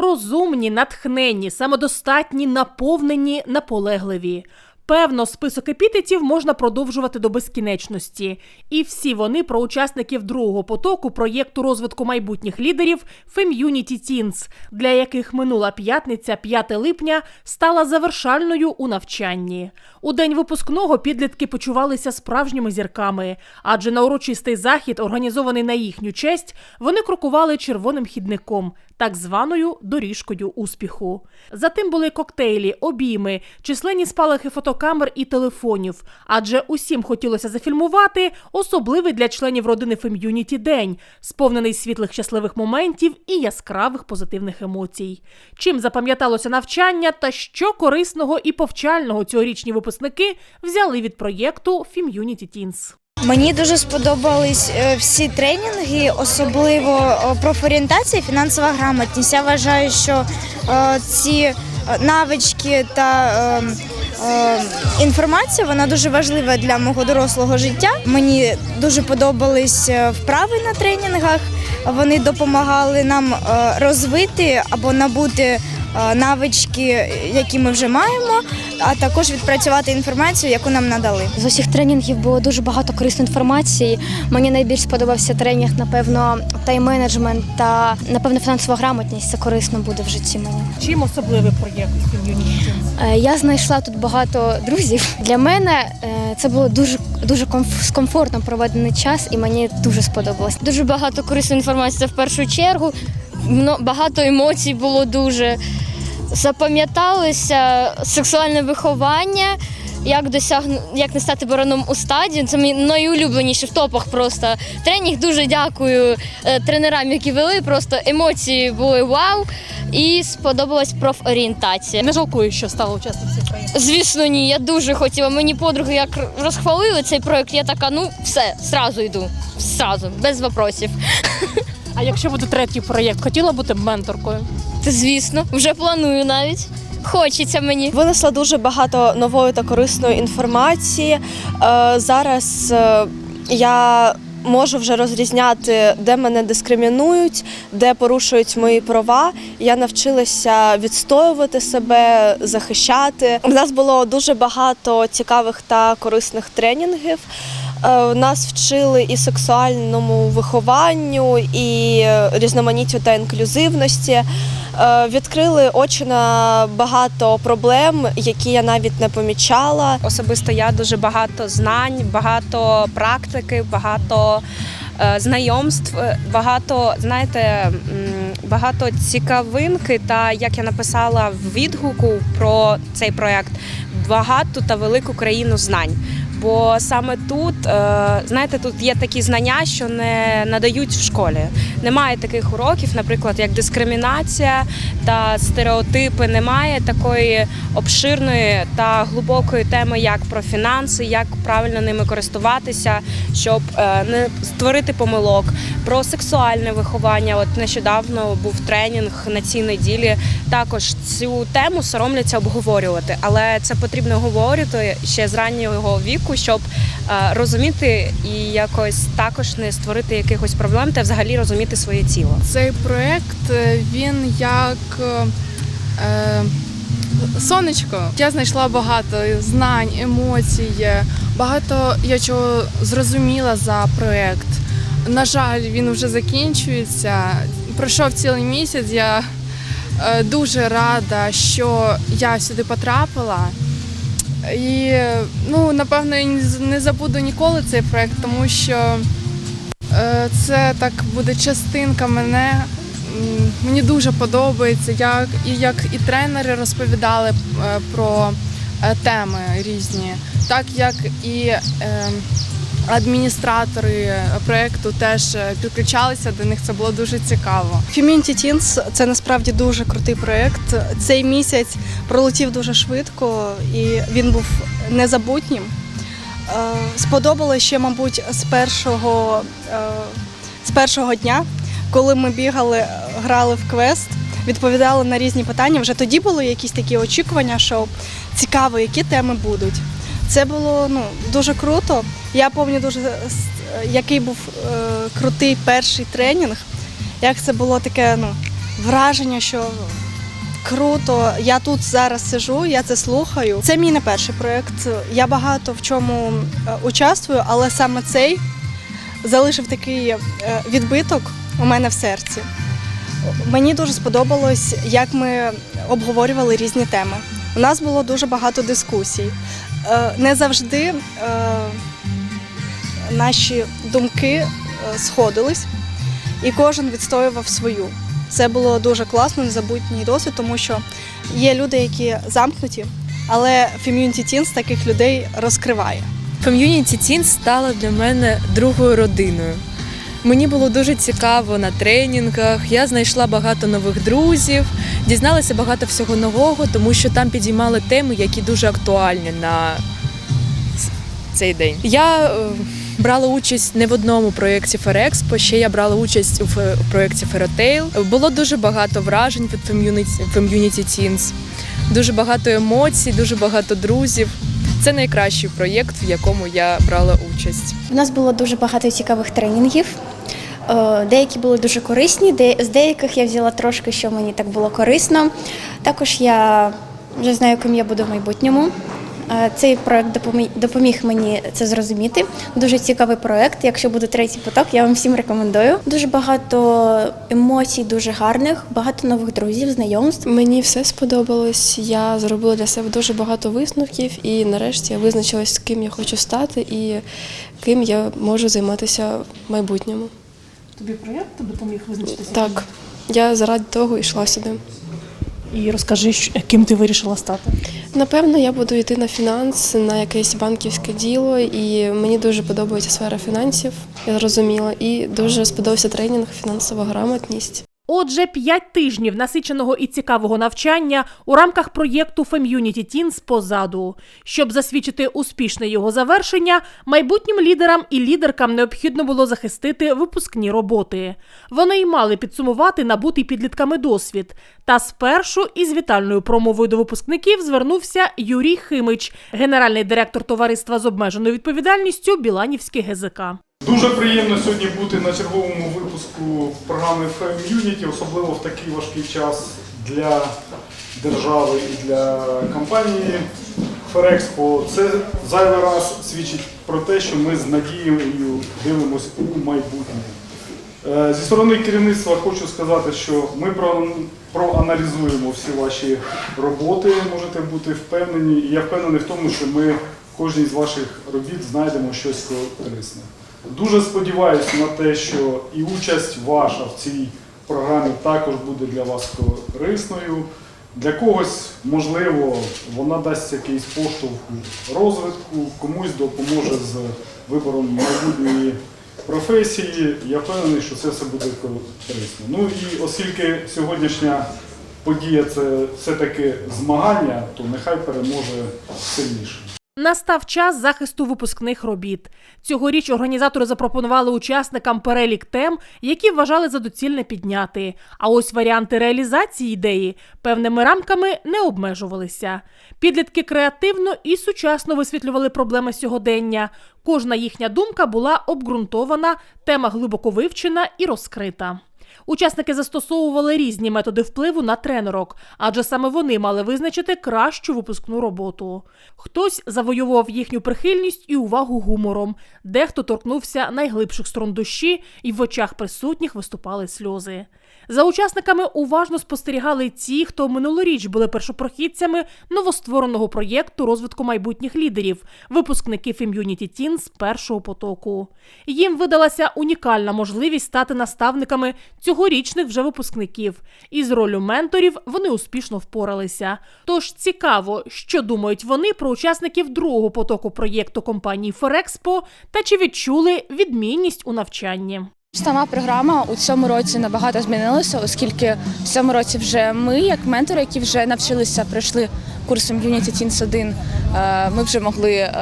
Розумні, натхненні, самодостатні, наповнені, наполегливі. Певно, список епітетів можна продовжувати до безкінечності. І всі вони про учасників другого потоку проєкту розвитку майбутніх лідерів Femунity Teens, для яких минула п'ятниця, 5 липня, стала завершальною у навчанні. У день випускного підлітки почувалися справжніми зірками, адже на урочистий захід, організований на їхню честь, вони крокували червоним хідником, так званою доріжкою успіху. Затим були коктейлі, обійми, численні спалахи фотокамер і телефонів. Адже усім хотілося зафільмувати особливий для членів родини Фем'юніті день, сповнений світлих щасливих моментів і яскравих позитивних емоцій. Чим запам'яталося навчання та що корисного і повчального цьогорічні випускники взяли від проєкту Femунity Teens. Мені дуже сподобались е, всі тренінги, особливо е, профорієнтація, фінансова грамотність. Я вважаю, що е, ці навички та е, е, інформація вона дуже важлива для мого дорослого життя. Мені дуже подобались вправи на тренінгах. Вони допомагали нам розвити або набути навички, які ми вже маємо, а також відпрацювати інформацію, яку нам надали. З усіх тренінгів було дуже багато корисної інформації. Мені найбільш сподобався тренінг, напевно, тайм-менеджмент та напевно фінансова грамотність. Це корисно буде в житті мені. Чим особливий проєкт Е, Я знайшла тут багато друзів. Для мене е, це було дуже дуже комф- комфортно проведений час, і мені дуже сподобалось. Дуже багато корисної інформації це в першу чергу. Багато емоцій було дуже. Запам'яталося сексуальне виховання, як досягну, як не стати бароном у стаді. Це мій найулюбленіші в топах просто. Тренінг дуже дякую е, тренерам, які вели. Просто емоції були вау. І сподобалась профорієнтація. Не жалкую, що стала учасницею проєкту. Звісно, ні, я дуже хотіла. Мені подруги як розхвалили цей проект, я така, ну все, зразу йду. Зразу, без вопросів. А якщо буде третій проєкт, хотіла бути менторкою? Звісно, вже планую навіть. Хочеться мені. Винесла дуже багато нової та корисної інформації. Е, Зараз е, я можу вже розрізняти, де мене дискримінують, де порушують мої права. Я навчилася відстоювати себе, захищати. У нас було дуже багато цікавих та корисних тренінгів. Е, Нас вчили і сексуальному вихованню, і е, різноманіттю та інклюзивності. Е, Відкрили очі на багато проблем, які я навіть не помічала. Особисто я дуже багато знань, багато практики, багато знайомств, багато, знаєте, багато цікавинки. Та як я написала в відгуку про цей проект, багату та велику країну знань. Бо саме тут, е, знаєте, тут є такі знання, що не надають в школі. Немає таких уроків, наприклад, як дискримінація та стереотипи. Немає такої обширної та глибокої теми, як про фінанси, як правильно ними користуватися, щоб е, не створити помилок. Про сексуальне виховання. От нещодавно був тренінг на цій неділі. Також цю тему соромляться обговорювати, але це потрібно говорити ще з раннього віку, щоб е, розуміти і якось також не створити якихось проблем та взагалі розуміти своє тіло. Цей проект е, він як е, сонечко. Я знайшла багато знань, емоцій, е, багато я чого зрозуміла за проект. На жаль, він вже закінчується. Пройшов цілий місяць. Я е, дуже рада, що я сюди потрапила. І ну, напевно, я не забуду ніколи цей проект, тому що Е, Це так буде частинка мене. Мені дуже подобається, як і як і тренери розповідали е, про е, теми різні, так як і адміністратори проекту теж е, підключалися до них. Це було дуже цікаво. Community Teens – це насправді дуже крутий проєкт. Цей місяць пролетів дуже швидко і він був незабутнім. Е, Сподобалося ще, мабуть, з першого, е, з першого дня, коли ми бігали, грали в квест, відповідали на різні питання. Вже тоді були якісь такі очікування, що цікаво, які теми будуть. Це було ну, дуже круто. Я пам'ятаю дуже, е, який був е, крутий перший тренінг, як це було таке ну, враження, що круто. Я тут зараз сижу, я це слухаю. Це мій не перший проєкт. Я багато в чому е, участвую, але саме цей залишив такий е, відбиток у мене в серці. Мені дуже сподобалось, як ми обговорювали різні теми. У нас було дуже багато дискусій. Е, Не завжди е, наші думки е, сходились, і кожен відстоював свою. Це було дуже класно, незабутній досвід, тому що є люди, які замкнуті, але Community Teens таких людей розкриває. Community Teens стала для мене другою родиною. Мені було дуже цікаво на тренінгах. Я знайшла багато нових друзів, дізналася багато всього нового, тому що там підіймали теми, які дуже актуальні на цей день. Я е, брала участь не в одному проєкті Ферекспо, ще я брала участь у проєкті Феротейл. Було дуже багато вражень від Community Teens, дуже багато емоцій, дуже багато друзів. Це найкращий проєкт, в якому я брала участь. У нас було дуже багато цікавих тренінгів. Е, Деякі були дуже корисні, з деяких я взяла трошки, що мені так було корисно. Також я вже знаю, ким я буду в майбутньому. Е, Цей проект допоміг, допоміг мені це зрозуміти. Дуже цікавий проект. Якщо буде третій поток, я вам всім рекомендую. Дуже багато емоцій, дуже гарних, багато нових друзів, знайомств. Мені все сподобалось. Я зробила для себе дуже багато висновків, і нарешті я визначилась, ким я хочу стати і ким я можу займатися в майбутньому. Тобі проєкт допоміг визначитися? Так, я заради того йшла сюди. І розкажи, ким ти вирішила стати. Напевно, я буду йти на фінанс, на якесь банківське діло, і мені дуже подобається сфера фінансів, я зрозуміла, і дуже сподобався тренінг фінансова грамотність. Отже, п'ять тижнів насиченого і цікавого навчання у рамках проєкту Community Teens позаду. Щоб засвідчити успішне його завершення, майбутнім лідерам і лідеркам необхідно було захистити випускні роботи. Вони й мали підсумувати набутий підлітками досвід. Та спершу із вітальною промовою до випускників звернувся Юрій Химич, генеральний директор товариства з обмеженою відповідальністю Біланівське ГЗК. Дуже приємно сьогодні бути на черговому випуску програми Community, особливо в такий важкий час для держави і для компанії Ферекспо. Це зайвий раз свідчить про те, що ми з надією дивимося у майбутнє. Е, Зі сторони керівництва хочу сказати, що ми проаналізуємо всі ваші роботи, можете бути впевнені. І я впевнений в тому, що ми кожній з ваших робіт знайдемо щось корисне. Дуже сподіваюся на те, що і участь ваша в цій програмі також буде для вас корисною. Для когось, можливо, вона дасть якийсь поштовх розвитку, комусь допоможе з вибором майбутньої професії. Я впевнений, що це все буде корисно. Ну і оскільки сьогоднішня подія це все-таки змагання, то нехай переможе сильніший. Настав час захисту випускних робіт. Цьогоріч організатори запропонували учасникам перелік тем, які вважали за доцільне підняти. А ось варіанти реалізації ідеї певними рамками не обмежувалися. Підлітки креативно і сучасно висвітлювали проблеми сьогодення. Кожна їхня думка була обґрунтована, тема глибоко вивчена і розкрита. Учасники застосовували різні методи впливу на тренерок, адже саме вони мали визначити кращу випускну роботу. Хтось завоював їхню прихильність і увагу гумором, дехто торкнувся найглибших струн душі, і в очах присутніх виступали сльози. За учасниками уважно спостерігали ті, хто минулоріч були першопрохідцями новоствореного проєкту розвитку майбутніх лідерів, випускники Community Teens першого потоку. Їм видалася унікальна можливість стати наставниками цьогорічних вже випускників. І з ролью менторів вони успішно впоралися. Тож цікаво, що думають вони про учасників другого потоку проєкту компанії Ферекспо та чи відчули відмінність у навчанні. Сама програма у цьому році набагато змінилася, оскільки в цьому році вже ми, як ментори, які вже навчилися, пройшли курсом Unity Teens 1, е, ми вже могли е,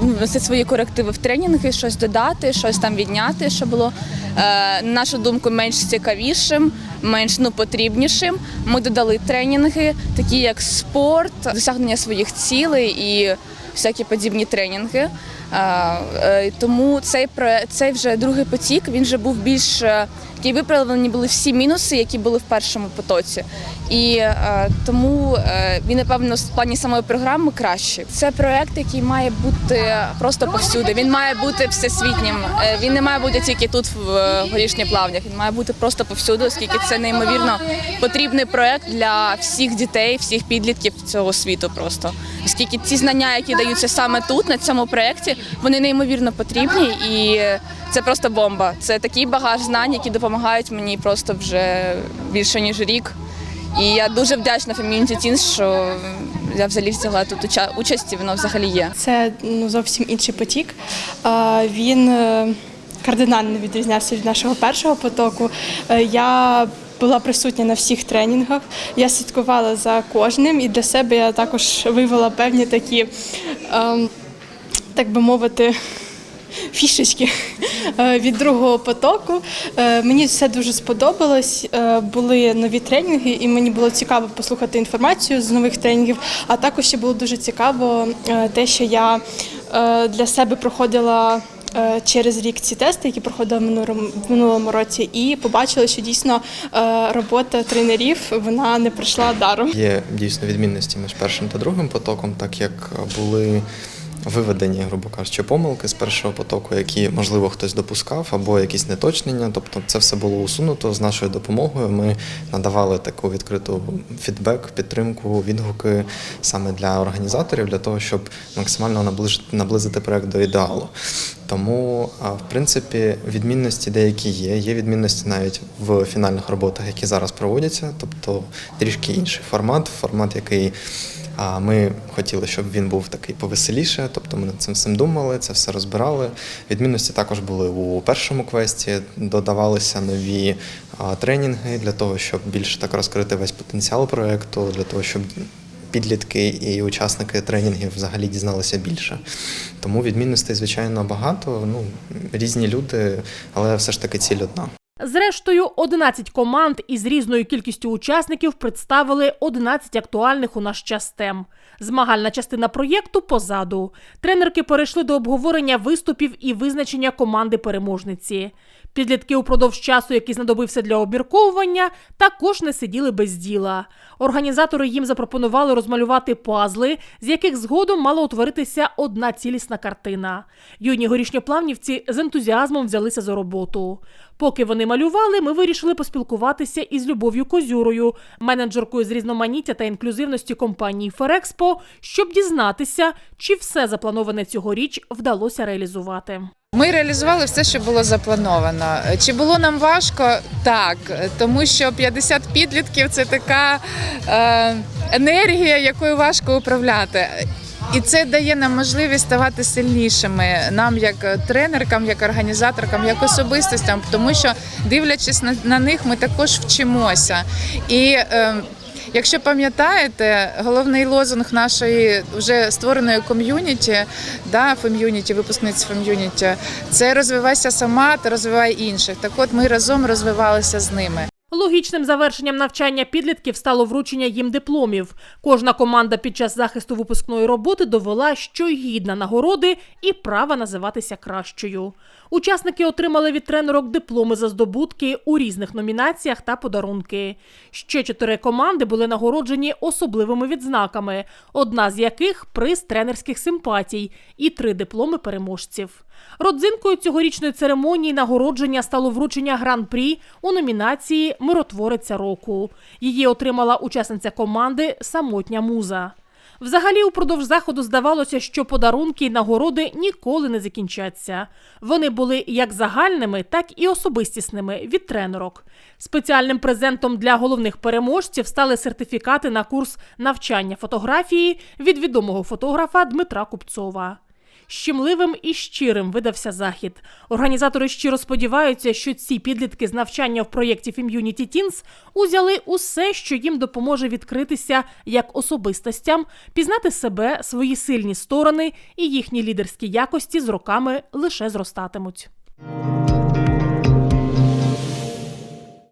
вносити свої корективи в тренінги, щось додати, щось там відняти, що було е, на нашу думку менш цікавішим, менш ну потрібнішим. Ми додали тренінги, такі як спорт, досягнення своїх цілей і всякі подібні тренінги. Е, Тому цей цей вже другий потік, він вже був більш е, такий виправлені були всі мінуси, які були в першому потоці. І е, тому е, він, напевно, в плані самої програми краще. Це проект, який має бути просто повсюди. Він має бути всесвітнім. Е, Він не має бути тільки тут в е, горішніх плавнях. Він має бути просто повсюди, оскільки це неймовірно потрібний проект для всіх дітей, всіх підлітків цього світу. Просто оскільки ці знання, які даються саме тут, на цьому проєкті, вони неймовірно потрібні і це просто бомба. Це такий багаж знань, які допомагають мені просто вже більше ніж рік. І я дуже вдячна Community Teens, що я взагалі взяла тут участь і воно взагалі є. Це ну, зовсім інший потік. Він е, кардинально відрізнявся від нашого першого потоку. Е, Я була присутня на всіх тренінгах, я слідкувала за кожним, і для себе я також вивела певні такі, ем, так би мовити, фішечки е, від другого потоку. Е, Мені все дуже сподобалось. Е, Були нові тренінги, і мені було цікаво послухати інформацію з нових тренінгів. А також ще було дуже цікаво те, що я для себе проходила. Через рік ці тести, які проходила в минулому, році, і побачила, що дійсно робота тренерів вона не пройшла даром. Є дійсно відмінності між першим та другим потоком, так як були виведені, грубо кажучи, помилки з першого потоку, які, можливо, хтось допускав, або якісь неточнення. Тобто це все було усунуто з нашою допомогою. Ми надавали таку відкриту фідбек, підтримку, відгуки саме для організаторів, для того, щоб максимально наближити, наблизити проект до ідеалу. Тому, в принципі, відмінності деякі є. Є відмінності навіть в фінальних роботах, які зараз проводяться, тобто трішки інший формат, формат, який а, ми хотіли, щоб він був такий повеселіше. Тобто ми над цим всім думали, це все розбирали. Відмінності також були у першому квесті, додавалися нові тренінги для того, щоб більше так розкрити весь потенціал проекту, для того, щоб підлітки і учасники тренінгів взагалі дізналися більше. Тому відмінностей, звичайно, багато. Ну, різні люди, але все ж таки ціль одна. Зрештою, 11 команд із різною кількістю учасників представили 11 актуальних у наш час тем. Змагальна частина проєкту позаду. Тренерки перейшли до обговорення виступів і визначення команди переможниці. Підлітки упродовж часу, який знадобився для обмірковування, також не сиділи без діла. Організатори їм запропонували розмалювати пазли, з яких згодом мала утворитися одна цілісна картина. Юні горішньоплавнівці з ентузіазмом взялися за роботу. Поки вони малювали, ми вирішили поспілкуватися із Любов'ю Козюрою, менеджеркою з різноманіття та інклюзивності компанії Ферекспо, щоб дізнатися, чи все заплановане цьогоріч вдалося реалізувати. Ми реалізували все, що було заплановано. Чи було нам важко? Так, тому що 50 підлітків це така е, енергія, якою важко управляти. І це дає нам можливість ставати сильнішими нам, як тренеркам, як організаторкам, як особистостям, тому що дивлячись на, на них, ми також вчимося. І е, Якщо пам'ятаєте, головний лозунг нашої вже створеної ком'юніті, да, фем'юніті, випускниць фем'юніті, це розвивайся сама та розвивай інших. Так от ми разом розвивалися з ними. Логічним завершенням навчання підлітків стало вручення їм дипломів. Кожна команда під час захисту випускної роботи довела, що гідна нагороди і права називатися кращою. Учасники отримали від тренерок дипломи за здобутки у різних номінаціях та подарунки. Ще чотири команди були нагороджені особливими відзнаками, одна з яких приз тренерських симпатій і три дипломи переможців. Родзинкою цьогорічної церемонії нагородження стало вручення гран-прі у номінації Миротвориця року. Її отримала учасниця команди Самотня муза. Взагалі, упродовж заходу здавалося, що подарунки й нагороди ніколи не закінчаться. Вони були як загальними, так і особистісними від тренерок. Спеціальним презентом для головних переможців стали сертифікати на курс навчання фотографії від відомого фотографа Дмитра Купцова. Щемливим і щирим видався захід. Організатори щиро сподіваються, що ці підлітки з навчання в проєкті Immunity Teens узяли усе, що їм допоможе відкритися як особистостям, пізнати себе, свої сильні сторони і їхні лідерські якості з роками лише зростатимуть.